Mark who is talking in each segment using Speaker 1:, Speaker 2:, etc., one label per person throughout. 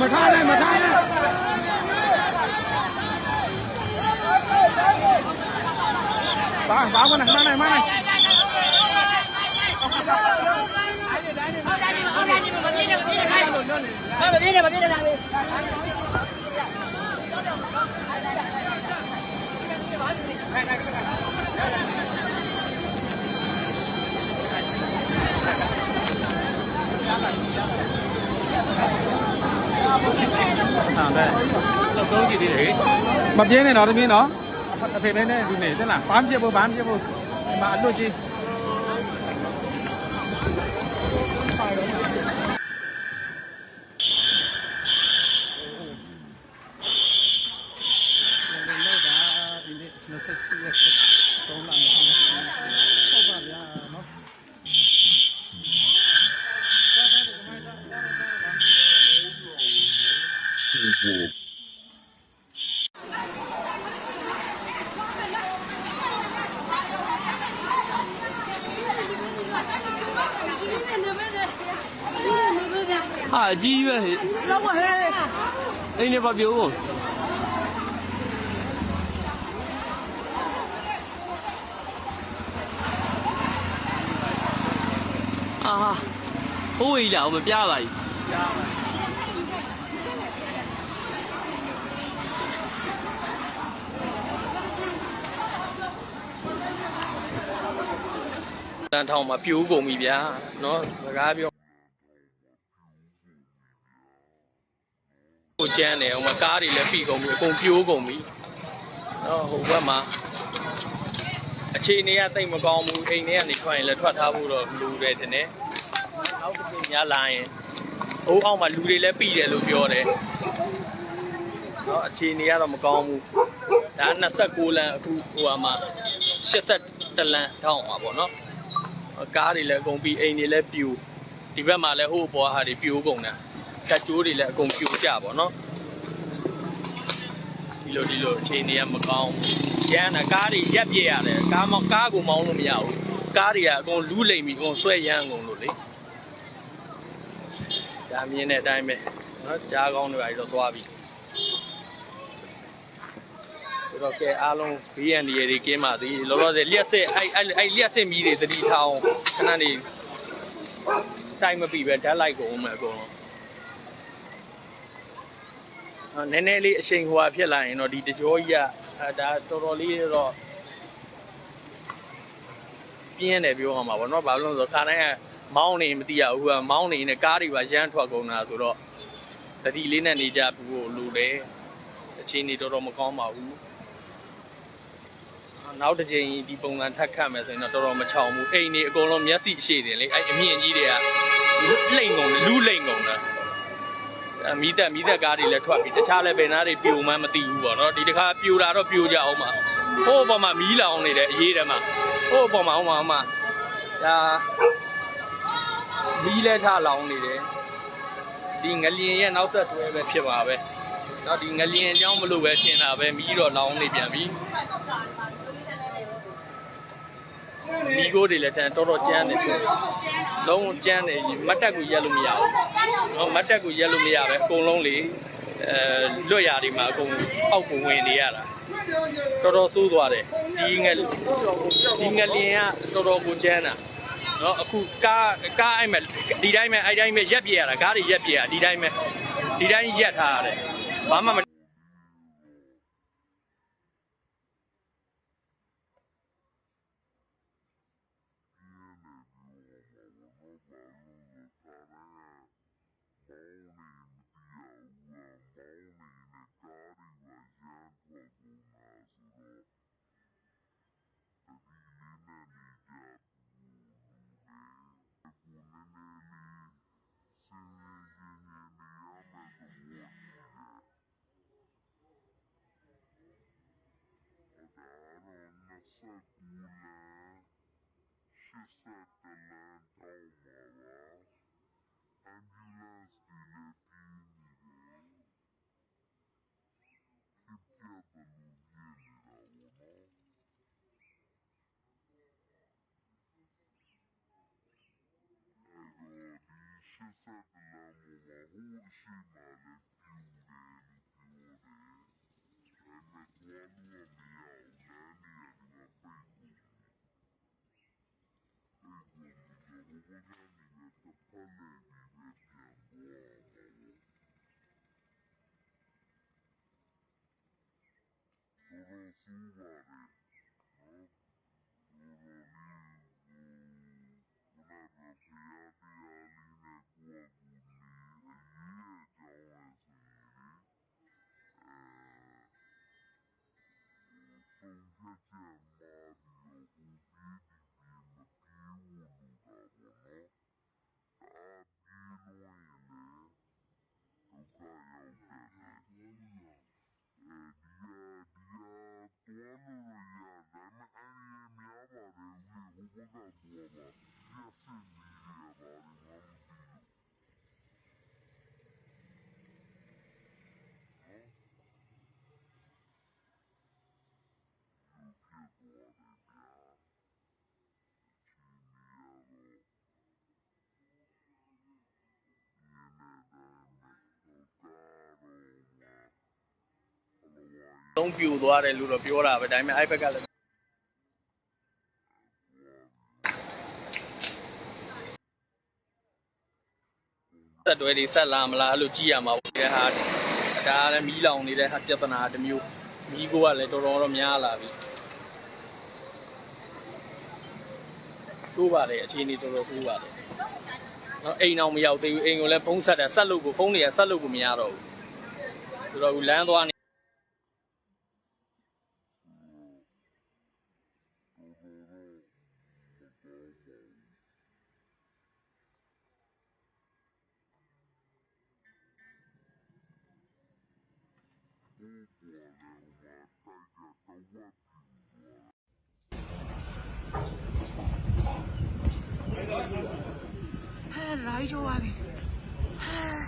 Speaker 1: mà tha
Speaker 2: này mà tha này báo báo con này con này má này Hãy subscribe cho kênh Ghiền Mì Gõ Để không bỏ lỡ những video hấp dẫn bắp dây này nó thì biết nó. Thì đây này thì nể thế là. 8 triệu vô bán triệu vô mà ăn đôi chi. ဟာ
Speaker 3: အကြီးပဲဟဲ့
Speaker 1: လောက်ပါဟဲ့
Speaker 3: အိမ်နေပါပြိုးကုန်အာဟာဟိုးဝေးလာဟိုမပြပါဘူးတ န်ထောင်မှာပြိုးကုန်ပြီဗျာနော်စကားပြောကိုကျန်းတယ်ဟိုမှာကားတွေလည်းပြီကုန်ပြီအကုန်ပြိုးကုန်ပြီနော်ဟိုဘက်မှာအခြေအနေကတိတ်မကောင်းဘူးအိမ်ထဲကနေထွက်ရင်လည်းထွက်ထားဖို့တော့လူတယ်တင်တယ်နောက်တစ်ချိန်များလာရင်ဟိုအောက်မှာလူတွေလည်းပြီတယ်လို့ပြောတယ်နော်အခြေအနေကတော့မကောင်းဘူးဒါ29လမ်းအခုဟိုမှာ82လမ်းထောင်းမှာပေါ့နော် ကားတွေလည်းအကုန်ပြီအိမ်တွေလည်းပြိုဒီဘက်မှာလည်းဟိုဘောဟာတွေပြိုးကုန်တာကတ်ကြိုးတွေလည်းအကုန်ပြိုကျပါတော့ဒီလိုဒီလိုအခြေအနေကမကောင်းဘူးရန်တာကားတွေရက်ပြည့်ရတယ်ကားမောင်းကားကိုမောင်းလို့မရဘူးကားတွေကအကုန်လူးလိမ့်ပြီးအကုန်ဆွဲရမ်းကုန်လို့လေဒါမြင်တဲ့အတိုင်းပဲနော်ကြားကောင်းတွေပါတော့သွားပြီ တော့ကဲအားလုံးဘေးရန်ဒီတွေကင်းပါသေးလောလောဆယ်လျှက်စစ်အဲ့အဲ့အဲ့လျှက်စစ်မီးတွေတတိထောင်ခဏနေတိုင်းမပြီးပဲဓာတ်လိုက်ကုန်အောင်မယ်အကုန်လုံးအာနည်းနည်းလေးအချိန်ဟိုဟာဖြစ်လာရင်တော့ဒီတကြောကြီးကအဲဒါတော်တော်လေးတော့ပြင်းတယ်ပြောရမှာပေါ့နော်ဘာလို့လဲဆိုတော့ခါတိုင်းကမောင်းနေမသိရဘူးကမောင်းနေနဲ့ကားတွေပါရမ်းထွက်ကုန်တာဆိုတော့တတိလေးနဲ့နေကြဘူးလို့လူတယ်အချိန်နေတော်တော်မကောင်းပါဘူးအာ နောက်တစ်ချိန်ဒီပုံစံထပ်ခတ်မယ်ဆိုရင်တော့တော်တော်မချောင်ဘူးအိမ်နေအကုန်လုံးမျက်စိရှည်တယ်လေအဲ့အမြင့်ကြီးတွေကလိမ့်ကုန်တယ်လူးလိမ့်ကုန်တယ်အမီးသက်မီးသက်ကားတွေလည်းထွက်ပြီတခြားလည်းဘယ်နာတွေပြိုမှန်းမသိဘူးပေါ့နော်ဒီတစ်ခါပြိုတာတော့ပြိုကြအောင်ပါဟိုးပေါ်မှာမီးလောင်နေတယ်အရေးတယ်မှာဟိုးပေါ်မှာဟိုမှာဟိုမှာဒါမီးလည်းထလောင်နေတယ်ဒီငလျင်ရဲ့နောက်ဆက်တွဲပဲဖြစ်ပါပဲတော့ဒီငလျင်အကြောင်းမလို့ပဲရှင်းတာပဲမီးတော့လောင်နေပြန်ပြီ မီးကိုတွေလည်းတန်တော်တော်ကျန်းနေတယ်လုံးဝကျန်းနေမတ်တက်ကိုရက်လို့မရဘူးနော်မတ်တက်ကိုရက်လို့မရပဲအကုန်လုံးလေအဲလွတ်ရာတွေမှာအကုန်အောက်ကိုဝင်နေရတာတော်တော်ဆိုးသွားတယ်ဒီငယ်ဒီငယ်လင်ကတော်တော်ကိုကျန်းတာနော်အခုကားကားအဲ့မဲ့ဒီတိုင်းပဲအဲ့တိုင်းပဲရက်ပြရတာကားတွေရက်ပြရဒီတိုင်းပဲဒီတိုင်းရက်ထားရတယ်ဘာမှ
Speaker 4: set the land on my life. Ambulance diletini Kipyabalun yeni ravuna. Ego dişe saklamama hu işimale piure piure. Emek valuamı 我会在你们的叛类里面点我。说说书吧，你。
Speaker 3: မသုံးပြိုသွားတယ်လို့တော့ပြောတာပဲဒါပေမဲ့အဲ့ဘက်ကလည်းဆက် တွဲတွေဆက်လာမလားအဲ့လိုကြည့်ရမှာပေါ့ဒီဟာဒါကလည်းမီးလောင်နေတဲ့ဟာပြဿနာတစ်မျိုးမီးကိုကလည်းတော်တော်တော့များလာပြီဆိုးပါတယ်အခြေအနေတော်တော်ဆိုးပါတယ်နော်အိမ်အောင်မရောက်သေးဘူးအိမ်ကိုလည်းဖုန်းဆက်တယ်ဆက်လို့ကိုဖုန်းတွေကဆက်လို့ကိုမရတော့ဘူးဆိုတော့လမ်းသွား
Speaker 1: Herraj jó abi.
Speaker 5: Ha.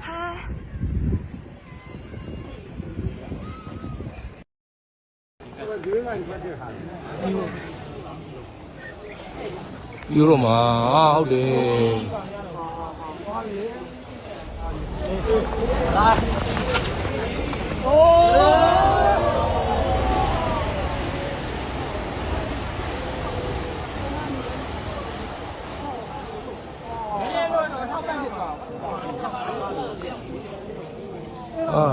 Speaker 5: Ha. Euro mà, ao đi. Ô! အာ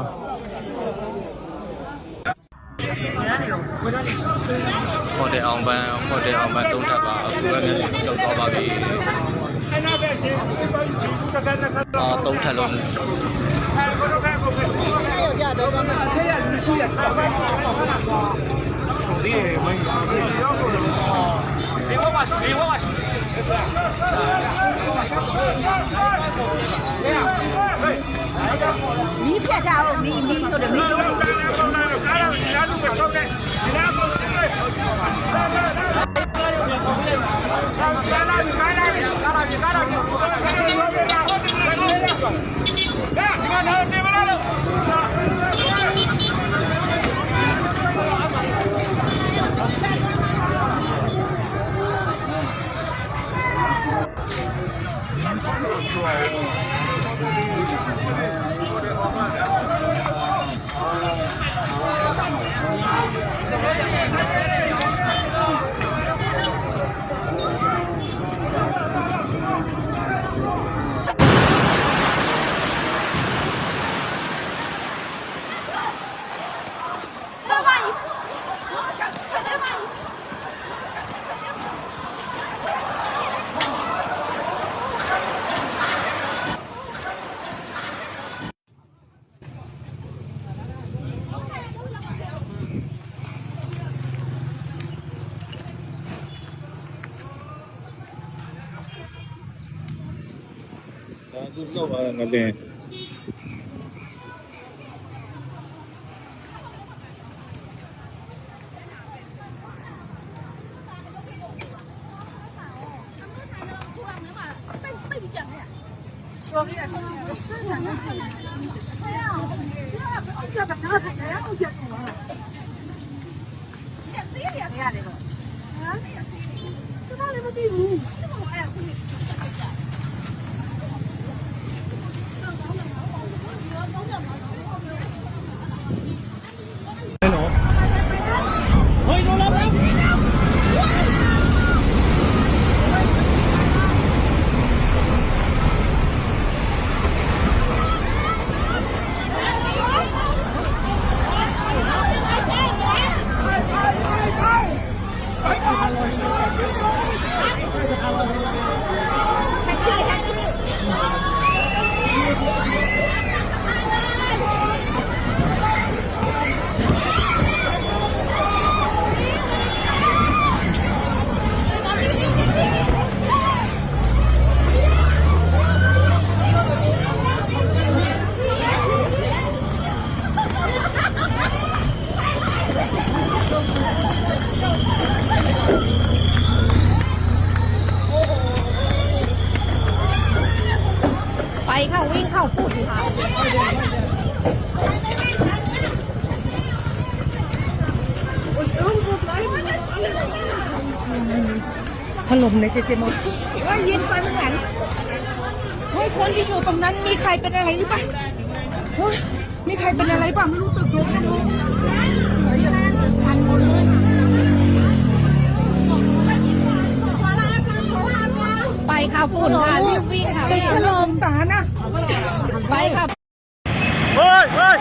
Speaker 5: ဟိုတယ်အောင်ပန်းဟိုတယ်အောင်ပန်းသုံးထပ်ပါအခုလည်းလောက်တော့ပါပြီအာသုံးထပ်လုံး
Speaker 1: မီးပြတ် တာဟုတ်မီးမီးဆိုတော့မီး
Speaker 5: ဒါသူလောက်ပါငလ
Speaker 6: दुर्लभ नदी Yeah, they go. Huh? They are seeing it. Look how they
Speaker 1: were doing. มในเจเจมดว่ายิงไปตรงไหนเฮ้ยคนที่อยู่ตรงนั้นมีใครเป็นอะไรหรือเปล่าเฮ้ยมีใครเป็นอะไรบ้างไม่รู้ตึกโดนไม่รู้พันหมดเลย
Speaker 6: ไปค่ะฝุ่นค่ะรีบวิ่งค่ะ
Speaker 1: ตึกถล่มสารนะ
Speaker 6: ไปค่ะ
Speaker 2: เฮ้ยเฮ้ย